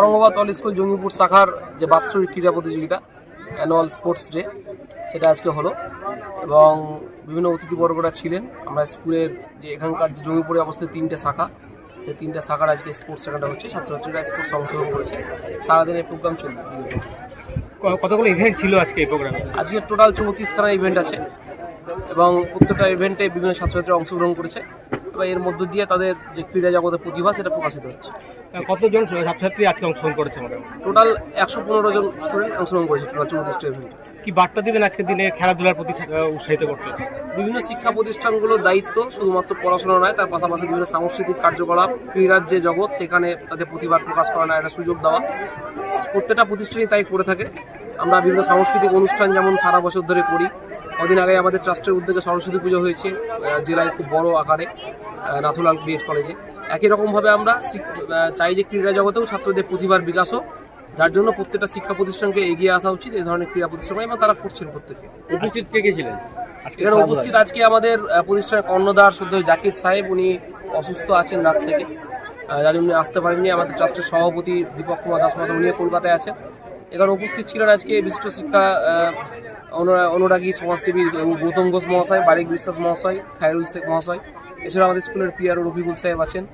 প্রভাত all school Jangipur শাখার যে বাৎসরিক ক্রীড়া প্রতিযোগিতা অ্যানুয়াল স্পোর্টস ডে সেটা আজকে হলো। এবং বিভিন্ন অতিথিবর্গরা ছিলেন। আমরা স্কুলের যে এখানকার যে জঙ্গিপুরে অবস্থিত তিনটে শাখা সেই তিনটে শাখার আজকে স্পোর্টস সেখানটা হচ্ছে। ছাত্রছাত্রীরা স্পোর্টস অংশগ্রহণ করেছে। সারাদিনের প্রোগ্রাম চলবে। কতগুলো ইভেন্ট ছিল আজকে এই প্রোগ্রামে আজকে টোটাল চৌত্রিশখানা ইভেন্ট আছে। এবং প্রত্যেকটা ইভেন্টে বিভিন্ন ছাত্রছাত্রীরা অংশগ্রহণ করেছে। এবং এর মধ্য দিয়ে তাদের যে ক্রীড়া জগতের প্রতিভা সেটা প্রকাশিত হচ্ছে। কতজন ছাত্রছাত্রী আজকে অংশগ্রহণ করেছে মোটামুটি টোটাল একশো পনেরো জন স্টুডেন্ট অংশগ্রহণ করেছে কি বার্তা দিবেন আজকের দিনে খেলাধুলার প্রতি উৎসাহিত করতে? বিভিন্ন শিক্ষা প্রতিষ্ঠানগুলোর দায়িত্ব শুধুমাত্র পড়াশোনা নয় তার পাশাপাশি বিভিন্ন সাংস্কৃতিক কার্যকলাপ ক্রীড়ার যে জগৎ সেখানে তাদের প্রতিভা প্রকাশ করানোর একটা সুযোগ দেওয়া। প্রত্যেকটা প্রতিষ্ঠানই তাই করে থাকে। আমরা বিভিন্ন সাংস্কৃতিক অনুষ্ঠান যেমন সারা বছর ধরে করি কদিন আগে আমাদের ট্রাস্টের উদ্যোগে সরস্বতী পুজো হয়েছে জেলায় খুব বড় আকারে নাথুলাল বিএড কলেজে একই রকমভাবে আমরা চাই যে ক্রীড়া জগতেও ছাত্রদের প্রতিভার বিকাশ হোক যার জন্য প্রত্যেকটা শিক্ষা প্রতিষ্ঠানকে এগিয়ে আসা উচিত এই ধরনের ক্রীড়া প্রতিষ্ঠান এবং তারা করছেন প্রত্যেকে। উপস্থিত কে কে ছিলেন? এখানে উপস্থিত আজকে আমাদের প্রতিষ্ঠানের কর্ণধার শুদ্ধ জাকির সাহেব উনি অসুস্থ আছেন রাত থেকে। যার জন্য আসতে পারেননি। আমাদের ট্রাস্টের সভাপতি দীপক কুমার দাস মহাশয় উনিও কলকাতায় আছেন। এখানে উপস্থিত ছিলেন আজকে বিশিষ্ট শিক্ষা অনুরাগী সমাজসেবী? গৌতম ঘোষ মহাশয় বারিক বিশ্বাস মহাশয় খায়রুল শেখ মহাশয়। এছাড়া আমাদের স্কুলের পিয়ার রফিকুল সাহেব আছেন।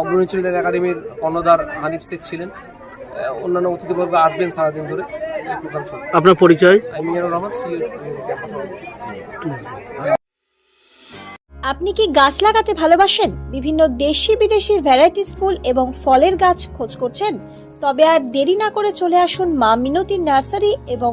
অগ্রণী চিলড্রেন একাডেমির কর্ণধার হানিফ শেখ ছিলেন। অন্যান্য অতিথিবর্গ আসবেন সারাদিন ধরে। আপনার পরিচয়? আমি রহমান আপনি কি গাছ লাগাতে ভালোবাসেন? বিভিন্ন দেশি বিদেশি ভ্যারাইটিস ফুল এবং ফলের গাছ খোঁজ করছেন? তবে আর দেরি না করে চলে আসুন মা মিনতি নার্সারি এবং